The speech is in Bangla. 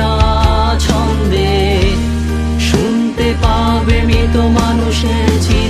প্রতিটা ছন্দে শুনতে পাবে মৃত মানুষের চিৎকার